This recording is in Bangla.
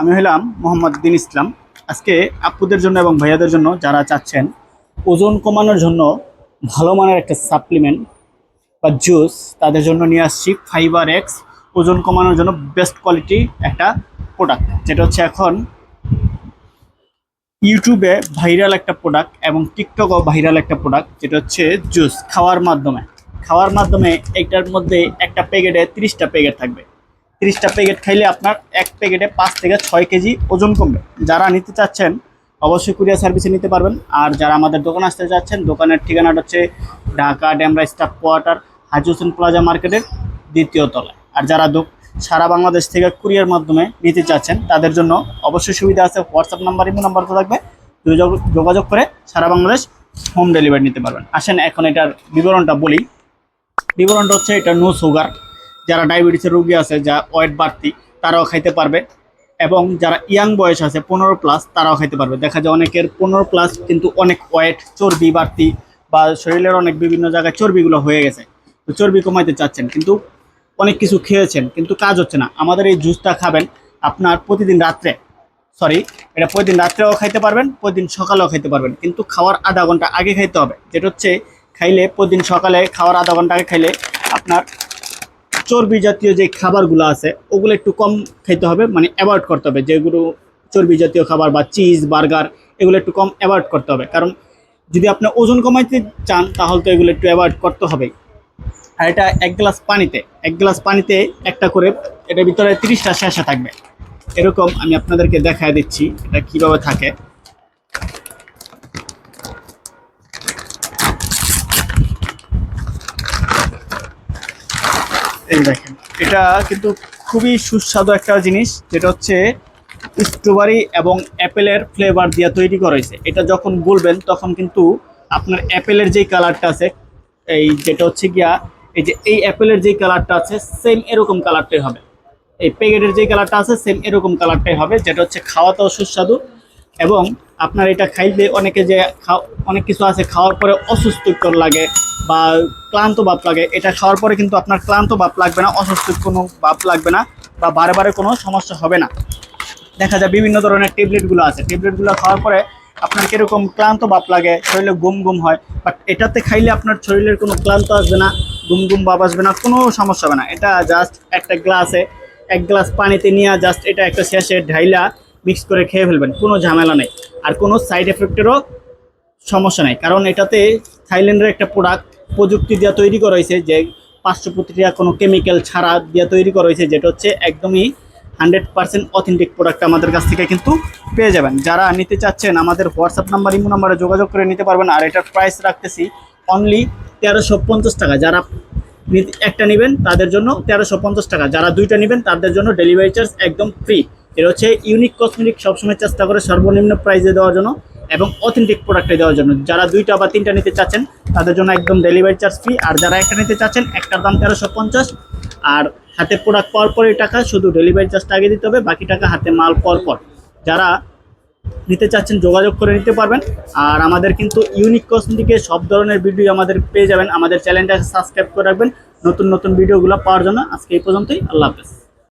আমি হলাম মোহাম্মদ দিন ইসলাম। আজকে আপুদের জন্য এবং ভাইয়াদের জন্য যারা চাচ্ছেন, ওজন কমানোর জন্য ভালো মানের একটা সাপ্লিমেন্ট বা জুস তাদের জন্য নিয়ে আসছি। ফাইবার এক্স ওজন কমানোর জন্য বেস্ট কোয়ালিটি একটা প্রোডাক্ট যেটা হচ্ছে এখন ইউটিউবে ভাইরাল একটা প্রোডাক্ট এবং টিকটকও ভাইরাল একটা প্রোডাক্ট যেটা হচ্ছে জুস খাওয়ার মাধ্যমে। খাওয়ার মাধ্যমে এটার মধ্যে একটা প্যাকেটে তিরিশটা প্যাকেট থাকবে। তিরিশটা প্যাকেট খাইলে আপনার এক প্যাকেটে পাঁচ থেকে ছয় কেজি ওজন কমবে। যারা নিতে চাচ্ছেন, অবশ্যই কুরিয়ার সার্ভিসে নিতে পারবেন। আর যারা আমাদের দোকান আসতে চাচ্ছেন, দোকানের ঠিকানাটা হচ্ছে Dhaka Demra staff quarter, Haji Hossain plaza মার্কেটের দ্বিতীয় তলায়। আর যারা সারা বাংলাদেশ থেকে কুরিয়ার মাধ্যমে নিতে চাচ্ছেন, তাদের জন্য অবশ্যই সুবিধা আছে। হোয়াটসঅ্যাপ নাম্বার, ইমো নাম্বার তো থাকবে। যোগাযোগ করে সারা বাংলাদেশ হোম ডেলিভারি নিতে পারবেন। আসেন, এখন এটার বিবরণটা বলি। বিবরণটা হচ্ছে, এটা নো সুগার। যারা ডায়াবেটিসের রোগী আছে, যা ওয়েট বাড়তি, তারাও খাইতে পারবে। এবং যারা ইয়াং বয়স আছে, পনেরো প্লাস তারাও খাইতে পারবে। দেখা যায় অনেকের পনেরো প্লাস কিন্তু অনেক ওয়েট, চর্বি বাড়তি বা শরীরের অনেক বিভিন্ন জায়গায় চর্বিগুলো হয়ে গেছে। তো চর্বি কমাইতে চাচ্ছেন, কিন্তু অনেক কিছু খেয়েছেন, কিন্তু কাজ হচ্ছে না। আমাদের এই জুসটা খাবেন আপনার প্রতিদিন রাত্রে। সরি এটা প্রতিদিন রাত্রেও খাইতে পারবেন, প্রতিদিন সকালেও খাইতে পারবেন। কিন্তু খাওয়ার আধা ঘণ্টা আগে খাইতে হবে। যেটা হচ্ছে, খাইলে প্রতিদিন সকালে খাওয়ার আধা ঘণ্টা আগে খাইলে আপনার চর্বি জাতীয় যে খাবারগুলো আছে, ওগুলো একটু কম খেতে হবে মানে অ্যাভয়েড করতে হবে। যেগুলো চর্বি জাতীয় খাবার বা চিজ বার্গার এগুলো একটু কম অ্যাভয়েড করতে হবে। কারণ যদি আপনি ওজন কমাইতে চান, তাহলে তো এগুলো একটু অ্যাভয়েড করতে হবে আর এটা এক গ্লাস পানিতে, এক গ্লাস পানিতে একটা করে, এটার ভিতরে তিরিশটা শেষে থাকবে। এরকম আমি আপনাদেরকে দেখায় দিচ্ছি, এটা কীভাবে থাকে। এই দেখেন, এটা কিন্তু খুবই সুস্বাদু একটা জিনিস, যেটা হচ্ছে স্ট্রবেরি এবং অ্যাপেলের ফ্লেভার দিয়ে তৈরি করা হয়েছে। এটা যখন বলবেন তখন কিন্তু আপনার অ্যাপেলের যেই কালারটা আছে, এই যেটা হচ্ছে গিয়া, এই যে এই অ্যাপেলের যেই কালারটা আছে সেম এরকম কালারটাই হবে। এই প্যাকেটের যে কালারটা আছে সেম এরকম কালারটাই হবে, যেটা হচ্ছে খাওয়াতেও সুস্বাদু এবং আপনার এটা খাইলে অনেকে যে অনেক কিছু আছে, খাওয়ার পরে অসুস্থকর লাগে বা ক্লান্ত ভাব লাগে। এটা খাওয়ার পরে কিন্তু আপনার ক্লান্ত ভাব লাগবে না অসুস্থ কোনো ভাব লাগবে না বা বারে বারে কোনো সমস্যা হবে না। দেখা যায় বিভিন্ন ধরনের ট্যাবলেটগুলো আছে। ট্যাবলেটগুলো খাওয়ার পরে আপনার কীরকম ক্লান্ত ভাব লাগে, শরীরে গুম গুম হয় বাট এটাতে খাইলে আপনার শরীরের কোনো ক্লান্ত আসবে না, গুম গুম ভাব আসবে না, কোনো সমস্যা হবে না। এটা জাস্ট একটা গ্লাসে এক গ্লাস পানিতে নিয়ে জাস্ট এটা একটা শেষে ঢাইলা মিক্স করে খেয়ে ফেলবেন, কোনো ঝামেলা নেই। আর কোনো সাইড এফেক্টেরও সমস্যা নেই, কারণ এটাতে থাইল্যান্ডের একটা প্রোডাক্ট প্রযুক্তি দিয়ে তৈরি করা হয়েছে যে পাঁচশো প্রতিক্রিয়া কোনো কেমিক্যাল ছাড়া দিয়ে তৈরি করা হয়েছে, যেটা হচ্ছে একদমই হান্ড্রেড পার্সেন্ট অথেন্টিক প্রোডাক্ট আমাদের কাছ থেকে কিন্তু পেয়ে যাবেন। যারা নিতে চাচ্ছেন, আমাদের হোয়াটসঅ্যাপ নাম্বার ইমো নাম্বারে যোগাযোগ করে নিতে পারবেন, আর এটার প্রাইস রাখতেছি অনলি তেরোশো পঞ্চাশ টাকা। যারা একটা নেবেন, তাদের জন্য তেরোশো পঞ্চাশ টাকা। যারা দুইটা নেবেন, তাদের জন্য ডেলিভারি চার্জ একদম ফ্রি এটা হচ্ছে ইউনিক কসমেটিক সবসময় চেষ্টা করে সর্বনিম্ন প্রাইসে দেওয়ার জন্য এবং অথেন্টিক প্রোডাক্টে দেওয়ার জন্য। যারা দুইটা বা তিনটা নিতে চাচ্ছেন, তাদের জন্য একদম ডেলিভারি চার্জ ফ্রি আর যারা একটা নিতে চাচ্ছেন, একটার দাম তেরোশো পঞ্চাশ। আর হাতে প্রোডাক্ট পাওয়ার পরে টাকা শুধু ডেলিভারি চার্জটা আগে দিতে হবে, বাকি টাকা হাতে মাল পর পর। যারা নিতে চাচ্ছেন, যোগাযোগ করে নিতে পারবেন। আর আমাদের কিন্তু ইউনিক কসমেটিকের সব ধরনের ভিডিও আমাদের পেয়ে যাবেন। আমাদের চ্যানেলটাকে সাবস্ক্রাইব করে রাখবেন। নতুন নতুন ভিডিওগুলো পাওয়ার জন্য। আজকে এই পর্যন্তই। আল্লাহ হাফেজ।